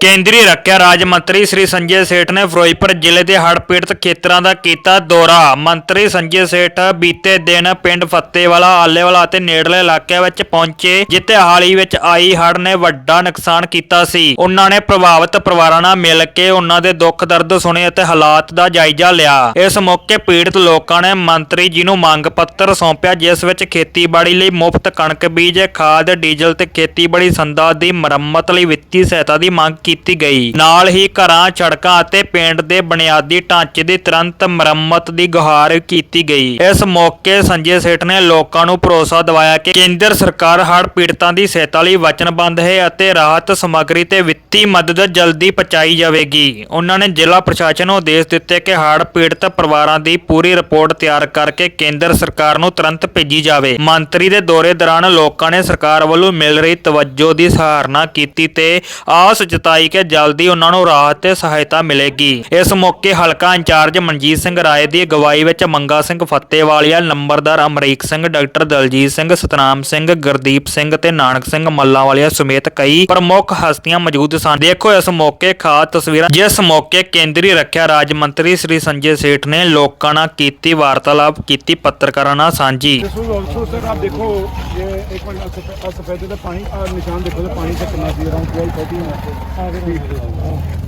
ਕੇਂਦਰੀ ਰੱਖਿਆ ਰਾਜ ਮੰਤਰੀ ਸ੍ਰੀ ਸੰਜੇ ਸੇਠ ਨੇ ਫਿਰੋਜ਼ਪੁਰ ਜ਼ਿਲ੍ਹੇ ਦੇ ਹੜ੍ਹ ਪੀੜਤ ਖੇਤਰਾਂ ਦਾ ਕੀਤਾ ਦੌਰਾ। ਮੰਤਰੀ ਸੰਜੇ ਸੇਠ ਬੀਤੇ ਦਿਨ ਪਿੰਡ ਫੱਤੇਵਾਲਾ, ਆਲੇਵਾਲਾ ਅਤੇ ਨੇੜਲੇ ਇਲਾਕਿਆਂ ਵਿੱਚ ਪਹੁੰਚੇ, ਜਿੱਥੇ ਹਾਲੀ ਹੀ ਵਿੱਚ ਆਈ ਹੜ੍ਹ ਨੇ ਵੱਡਾ ਨੁਕਸਾਨ ਕੀਤਾ ਸੀ। ਉਹਨਾਂ ਨੇ ਪ੍ਰਭਾਵਿਤ ਪਰਿਵਾਰਾਂ ਨਾਲ ਮਿਲ ਕੇ ਉਹਨਾਂ ਦੇ ਦੁੱਖ ਦਰਦ ਸੁਣੇ ਅਤੇ ਹਾਲਾਤ ਦਾ ਜਾਇਜ਼ਾ ਲਿਆ। ਇਸ ਮੌਕੇ ਪੀੜਤ ਲੋਕਾਂ ਨੇ ਮੰਤਰੀ ਜੀ ਨੂੰ ਮੰਗ ਪੱਤਰ ਸੌਂਪਿਆ, ਜਿਸ ਵਿੱਚ ਖੇਤੀਬਾੜੀ ਲਈ ਮੁਫਤ ਕਣਕ ਬੀਜ ਖਾਦ, ਡੀਜ਼ਲ ਤੇ ਖੇਤੀਬਾੜੀ ਸੰਦਾਂ ਦੀ ਮੁਰੰਮਤ ਲਈ ਵਿੱਤੀ ਸਹਾਇਤਾ ਦੀ ਮੰਗ ਕੀਤੀ ਗਈ। ਨਾਲ ਹੀ ਘਰਾਂ, ਸੜਕਾਂ ਅਤੇ ਪਿੰਡ ਦੇ ਬੁਨਿਆਦੀ ਢਾਂਚੇ ਦੀ ਤੁਰੰਤ ਮੁਰੰਮਤ ਦੀ ਗੁਹਾਰ ਕੀਤੀ ਗਈ। ਇਸ ਮੌਕੇ ਸੰਜੇ ਸੇਠ ਨੇ ਲੋਕਾਂ ਨੂੰ ਭਰੋਸਾ ਦਿਵਾਇਆ ਕਿ ਕੇਂਦਰ ਸਰਕਾਰ ਹੜ੍ਹ ਪੀੜਤਾਂ ਦੀ ਸਹਾਇਤਾ ਲਈ ਵਚਨਬੱਧ ਹੈ ਅਤੇ ਰਾਹਤ ਸਮੱਗਰੀ ਤੇ ਵਿੱਤੀ ਮਦਦ ਜਲਦੀ ਪਹੁੰਚਾਈ ਜਾਵੇਗੀ। ਉਹਨਾਂ ਨੇ ਜ਼ਿਲ੍ਹਾ ਪ੍ਰਸ਼ਾਸਨ ਨੂੰ ਆਦੇਸ਼ ਦਿੱਤੇ ਕਿ ਹੜ੍ਹ ਪੀੜਤ ਪਰਿਵਾਰਾਂ ਦੀ ਪੂਰੀ ਰਿਪੋਰਟ ਤਿਆਰ ਕਰਕੇ ਕੇਂਦਰ ਸਰਕਾਰ ਨੂੰ ਤੁਰੰਤ ਭੇਜੀ ਜਾਵੇ। ਮੰਤਰੀ ਦੇ ਦੌਰੇ ਦੌਰਾਨ ਲੋਕ ਨੇ ਸਰਕਾਰ ਵੱਲੋਂ ਮਿਲ ਰਹੀ ਤਵੱਜੋ ਦੀ ਸਹਾਰਨਾ ਕੀਤੀ ਤੇ ਆਸ ਜਤਾਈ ਕਿ ਜਲਦੀ ਉਹਨਾਂ ਨੂੰ ਰਾਹਤ ਤੇ ਸਹਾਇਤਾ ਮਿਲੇਗੀ ਇਸ ਮੌਕੇ ਹਲਕਾ ਇੰਚਾਰਜ ਮਨਜੀਤ ਸਿੰਘ ਰਾਏ ਦੀ ਅਗਵਾਈ ਵਿੱਚ ਮੰਗਾ ਸਿੰਘ ਫੱਤੇਵਾਲੀਆ ਨੰਬਰਦਾਰ ਅਮਰੀਕ ਸਿੰਘ ਡਾਕਟਰ ਦਲਜੀਤ ਸਿੰਘ ਸਤਨਾਮ ਸਿੰਘ ਗੁਰਦੀਪ ਸਿੰਘ ਤੇ ਨਾਨਕ ਸਿੰਘ ਮੱਲਾਵਾਲੀਆ ਸਮੇਤ ਕਈ ਪ੍ਰਮੁੱਖ ਹਸਤੀਆਂ ਮੌਜੂਦ ਸਨ ਦੇਖੋ ਇਸ ਮੌਕੇ ਖਾਸ ਤਸਵੀਰਾਂ ਜਿਸ ਮੌਕੇ ਕੇਂਦਰੀ ਰੱਖਿਆ ਰਾਜ ਮੰਤਰੀ ਸ੍ਰੀ ਸੰਜੇ ਸੇਠ ਨੇ ਲੋਕਾਂ ਨਾਲ ਕੀਤੀ ਵਾਰਤਾਲਾਪ ਕੀਤੀ ਪੱਤਰਕਾਰਾਂ ਨਾਲ ਸਾਂਝੀ दिस वाज आल्सो सर आप देखो ये एक ਪਾਣੀ ਆ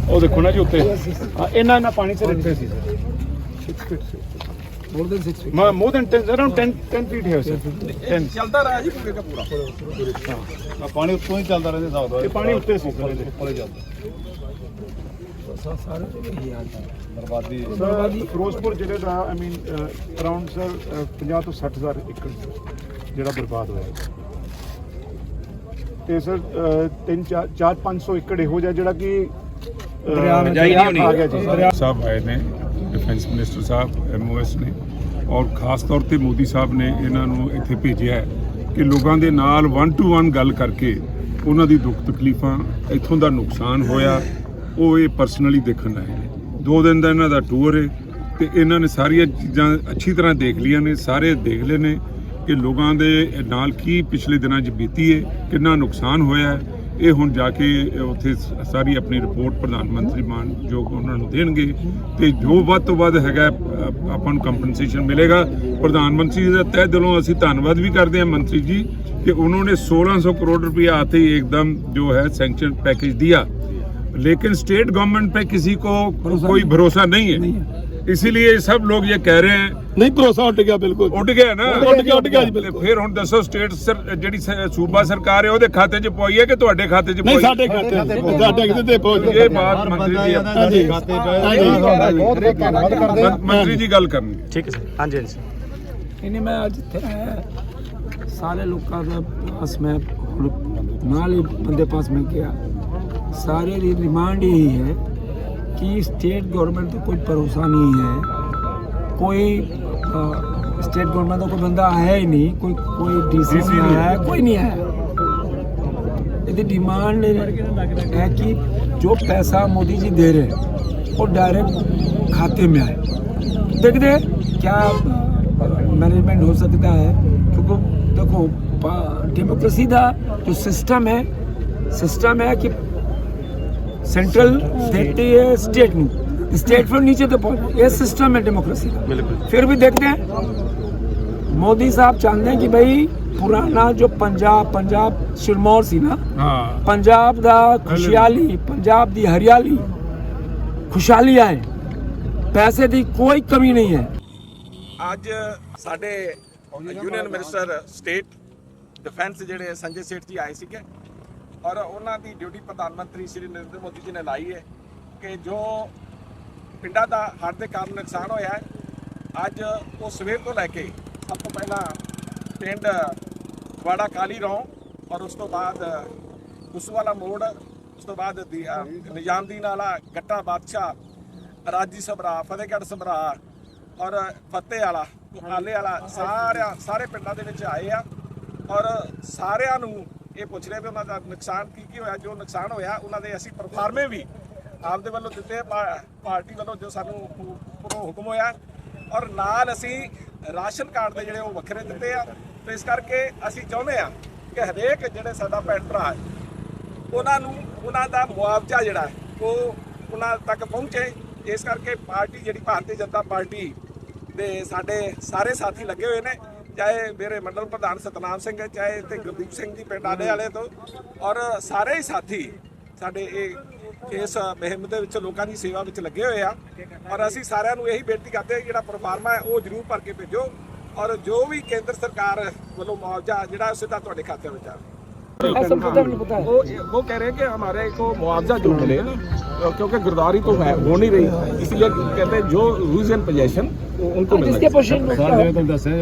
ਉਹ ਦੇਖੋ ਨਾ ਜੀ ਉੱਤੇ। ਇਹਨਾਂ ਇਹਨਾਂ ਪਾਣੀ ਤੇ ਰੱਖੇ ਸੀ। ਮੋਰ ਦੈਨ 6 ਮੈਂ ਮੋਰ ਦੈਨ 10 ਅਰਾਊਂਡ 10 10 ਫੀਟ ਹੈ ਸਰ 10 ਚੱਲਦਾ ਜੀ ਪੂਰੇ ਦਾ ਪੂਰਾ। ਆ ਪਾਣੀ ਉੱਤੋਂ ਹੀ ਚੱਲਦਾ ਰਹਿੰਦਾ ਹਿਸਾਬ ਇਹ ਪਾਣੀ ਉੱਤੇ ਸੀ। ਸਰ ਇਹਦੇ। ਉੱਪਰ ਜਾਂਦਾ ਸਾਰੇ ਇਹ ਹਾਲ ਬਰਬਾਦੀ। ਫਿਰੋਜ਼ਪੁਰ ਜ਼ਿਲ੍ਹੇ ਦਾ ਆਈ ਮੀਨ ਅਰਾਊਂਡ ਸਰ 50 ਤੋਂ 60 ਏਕੜ ਜਿਹੜਾ ਬਰਬਾਦ ਹੋਇਆ। ਤੇ ਸਰ 3 4 4 500 ਏਕੜ ਇਹੋ ਜਿਹਾ ਜਿਹੜਾ ਕਿ ਦਰਿਆ ਵਿੱਚ ਆ ਗਿਆ ਜੀ। ਸਾਹਿਬ ਆਏ ਨੇ ਡਿਫੈਂਸ ਮਿਨਿਸਟਰ ਸਾਹਿਬ ਐਮਓਐਸ ਨੇ ਔਰ ਖਾਸ ਤੌਰ ਤੇ ਮੋਦੀ ਸਾਹਿਬ ਨੇ ਇਹਨਾਂ ਨੂੰ ਇੱਥੇ ਭੇਜਿਆ ਕਿ ਲੋਕਾਂ ਦੇ ਨਾਲ 1 ਟੂ 1 ਗੱਲ ਕਰਕੇ ਉਹਨਾਂ ਦੀ ਦੁੱਖ ਤਕਲੀਫਾਂ ਇੱਥੋਂ ਦਾ ਨੁਕਸਾਨ ਹੋਇਆ ਉਹ ਇਹ ਪਰਸਨਲੀ ਦੇਖਣ ਆਏ ਨੇ। ਦੋ ਦਿਨ ਦਾ ਇਹਨਾਂ ਦਾ ਟੂਰ ਹੈ ਤੇ ਇਹਨਾਂ ਨੇ ਸਾਰੀਆਂ ਚੀਜ਼ਾਂ ਅੱਛੀ ਤਰ੍ਹਾਂ ਦੇਖ ਲਈਆਂ ਨੇ ਸਾਰੇ ਦੇਖ ਲਏ ਨੇ। ਕਿ ਲੋਕਾਂ ਦੇ ਨਾਲ ਕੀ ਪਿਛਲੇ ਦਿਨਾਂ 'ਚ ਬੀਤੀ ਹੈ ਕਿੰਨਾ ਨੁਕਸਾਨ ਹੋਇਆ ਹੈ ਇਹ ਹੁਣ ਜਾ ਕੇ ਉੱਥੇ ਸ- ਸਾਰੀ ਆਪਣੀ ਰਿਪੋਰਟ ਪ੍ਰਧਾਨ ਮੰਤਰੀ ਮਾਨ ਜੋ ਉਹਨਾਂ ਨੂੰ ਦੇਣਗੇ ਤੇ ਜੋ ਵੱਧ ਤੋਂ ਵੱਧ ਹੈਗਾ ਅ, ਆਪਾਂ ਨੂੰ ਕੰਪਨਸੇਸ਼ਨ ਮਿਲੇਗਾ ਪ੍ਰਧਾਨ ਮੰਤਰੀ ਜੀ ਦਾ ਤਹਿ ਦਿਲੋਂ ਅਸੀਂ ਧੰਨਵਾਦ ਵੀ ਕਰਦੇ ਹਾਂ ਮੰਤਰੀ ਜੀ कि उन्होंने 1600 करोड़ रुपया आते ही एकदम जो है सैंक्शन पैकेज दिया लेकिन स्टेट गवर्नमेंट पे किसी को कोई भरोसा नहीं है इसीलिए सब लोग ये कह रहे हैं ਨਹੀਂ ਭਰੋਸਾ ਉੱਡ ਗਿਆ ਬਿਲਕੁਲ ਉੱਡ ਗਿਆ ਨਾ ਉੱਡ ਗਿਆ, ਉੱਡ ਗਿਆ ਜੀ, ਬਿਲਕੁਲ। ਫਿਰ ਹੁਣ ਦੱਸੋ ਸਟੇਟ ਜਿਹੜੀ ਸ- ਸੂਬਾ ਸਰਕਾਰ ਹੈ ਉਹਦੇ ਖਾਤੇ 'ਚ ਪਵਾਈ ਹੈ ਕਿ ਤੁਹਾਡੇ ਖਾਤੇ 'ਚ ਨਹੀਂ ਪਵਾਈ ਸਾਡੇ ਖਾਤੇ ਸਾਡੇ ਕਿਤੇ ਤੇ ਪਹੁੰਚ ਇਹ ਬਾਤ ਮੰਤਰੀ ਜੀ ਹਾਂਜੀ। ਖਾਤੇ ਬਹੁਤ ਬਹੁਤ ਧੰਨਵਾਦ ਕਰਦੇ ਮੰ- ਮੰਤਰੀ ਜੀ ਗੱਲ ਕਰਨੀ ਨਹੀਂ ਨਹੀਂ ਮੈਂ ਅੱਜ ਇੱਥੇ ਆਇਆ ਸਾਰੇ ਲੋਕਾਂ ਦਾ ਪਾਸ ਮੈਂ ਹੁਣ ਨਾਲ ਹੀ ਬੰਦੇ ਪਾਸ ਮੈਂ ਗਿਆ ਸਾਰੇ ਦੀ ਡਿਮਾਂਡ ਇਹੀ ਹੈ कि स्टेट गवर्नमेंट तो कोई भरोसा नहीं है कोई आ, स्टेट गवर्नमेंट का कोई बंदा है ही नहीं कोई कोई डीसी नहीं है कोई नहीं है यदि डिमांड है कि जो पैसा मोदी जी दे रहे वो डायरेक्ट खाते में आए देख दे क्या मैनेजमेंट हो सकता है क्योंकि देखो डेमोक्रेसी का जो सिस्टम है सिस्टम है कि सेंट्रल देती है स्टेट ਨੂੰ स्टेट फिर नीचे तो पहुंच ये सिस्टम है डेमोक्रेसी का बिल्कुल फिर भी देखते हैं मोदी साहब चाहते हैं कि भाई पुराना जो पंजाब पंजाब सिरमौर सी ना ਹਾਂ ਪੰਜਾਬ ਦਾ ਖੁਸ਼ਹਾਲੀ ਪੰਜਾਬ ਦੀ ਹਰਿਆਲੀ ਖੁਸ਼ਹਾਲੀ ਆਏ ਪੈਸੇ ਦੀ ਕੋਈ ਕਮੀ ਨਹੀਂ ਹੈ ਅੱਜ ਸਾਡੇ ਯੂਨੀਅਨ ਮਿਨਿਸਟਰ ਸਟੇਟ ਡਿਫੈਂਸ ਜਿਹੜੇ ਸੰਜੇ ਸੇਠ ਜੀ ਆਏ ਸੀਗੇ ਔਰ ਉਹਨਾਂ ਦੀ ਡਿਊਟੀ ਪ੍ਰਧਾਨ ਮੰਤਰੀ ਸ਼੍ਰੀ ਨਰਿੰਦਰ ਮੋਦੀ ਜੀ ਨੇ ਲਾਈ ਹੈ ਕਿ ਜੋ ਪਿੰਡਾਂ ਦਾ ਹੜ੍ਹ ਦੇ ਕਾਰਨ ਨੁਕਸਾਨ ਹੋਇਆ ਹੈ ਅੱਜ ਉਹ ਸਵੇਰ ਤੋਂ ਲੈ ਕੇ ਸਭ ਤੋਂ ਪਹਿਲਾਂ ਪਿੰਡ ਵਾੜਾ ਕਾਲੀ ਰੌਂ ਔਰ ਉਸ ਤੋਂ ਬਾਅਦ ਕੁਸਵਾਲਾ ਮੋੜ ਉਸ ਤੋਂ ਬਾਅਦ ਨਿਜ਼ਾਮਦੀਨ ਵਾਲਾ ਗੱਟਾ ਬਾਦਸ਼ਾਹ ਰਾਜੀ ਸਭਰਾ ਫਤਿਹਗੜ੍ਹ ਸਭਰਾ ਔਰ ਫਤਿਹ ਵਾਲਾ ਆਲੇ ਵਾਲਾ ਸਾਰਿਆਂ ਸਾਰੇ ਪਿੰਡਾਂ ਦੇ ਵਿੱਚ ਆਏ ਆ ਔਰ ਸਾਰਿਆਂ ਨੂੰ ਇਹ ਪੁੱਛ ਰਹੇ ਵੀ ਉਹਨਾਂ ਦਾ ਨੁਕਸਾਨ ਕੀ ਕੀ ਹੋਇਆ, ਜੋ ਨੁਕਸਾਨ ਹੋਇਆ, ਉਹਨਾਂ ਦੇ ਅਸੀਂ ਪਰਫਾਰਮੇ ਵੀ ਆਪਦੇ ਵੱਲੋਂ ਦਿੱਤੇ, ਪਾ- ਪਾਰਟੀ ਵੱਲੋਂ ਜੋ ਸਾਨੂੰ ਹੁਕਮ ਹੋਇਆ। ਔਰ ਨਾਲ ਅਸੀਂ ਰਾਸ਼ਨ ਕਾਰਡ ਦੇ ਜਿਹੜੇ ਉਹ ਵੱਖਰੇ ਦਿੱਤੇ ਆ। ਤੇ ਇਸ ਕਰਕੇ ਅਸੀਂ ਚਾਹੁੰਦੇ ਆ ਕਿ ਹਰੇਕ ਜਿਹੜੇ ਸਾਡਾ ਭੈਣ ਭਰਾ ਹੈ, ਉਹਨਾਂ ਨੂੰ ਉਹਨਾਂ ਦਾ ਮੁਆਵਜ਼ਾ ਜਿਹੜਾ ਉਹ ਉਹਨਾਂ ਤੱਕ ਪਹੁੰਚੇ। ਇਸ ਕਰਕੇ ਪਾਰਟੀ ਜਿਹੜੀ ਭਾਰਤੀ ਜਨਤਾ ਪਾਰਟੀ ਦੇ ਸਾਡੇ ਸਾਰੇ ਸਾਥੀ ਲੱਗੇ ਹੋਏ ਨੇ। ਚਾਹੇ ਮੇਰੇ ਮੰਡਲ ਪ੍ਰਧਾਨ ਸਤਨਾਮ ਸਿੰਘ ਹੈ ਚਾਹੇ ਤੇ ਗੁਰਦੀਪ ਸਿੰਘ ਜੀ ਪਿੰਡ ਆਲੇ ਵਾਲੇ ਤੋਂ ਔਰ ਸਾਰੇ ਹੀ ਸਾਥੀ ਸਾਡੇ ਇਹ ਇਸ ਮੁਹਿੰਮ ਦੇ ਵਿੱਚ ਲੋਕਾਂ ਦੀ ਸੇਵਾ ਵਿੱਚ ਲੱਗੇ ਹੋਏ ਆ ਔਰ ਅਸੀਂ ਸਾਰਿਆਂ ਨੂੰ ਇਹੀ ਬੇਨਤੀ ਕਰਦੇ ਹਾਂ ਕਿ ਜਿਹੜਾ ਪ੍ਰੋਫਾਰਮਾ ਹੈ ਉਹ ਜ਼ਰੂਰ ਭਰ ਕੇ ਭੇਜੋ ਔਰ ਜੋ ਵੀ ਕੇਂਦਰ ਸਰਕਾਰ ਵੱਲੋਂ ਮੁਆਵਜ਼ਾ ਜਿਹੜਾ ਉਹ ਸਿੱਧਾ ਤੁਹਾਡੇ ਖਾਤੇ ਵਿੱਚ ਆਵੇ ऐसा पता नहीं पता है वो वो कह रहे हैं कि हमारे को मुआवजा जो मिले ना क्योंकि गिरदारी तो है हो नहीं रही इसलिए कहते हैं जो रूज एंड पोजेशन उनको मिलना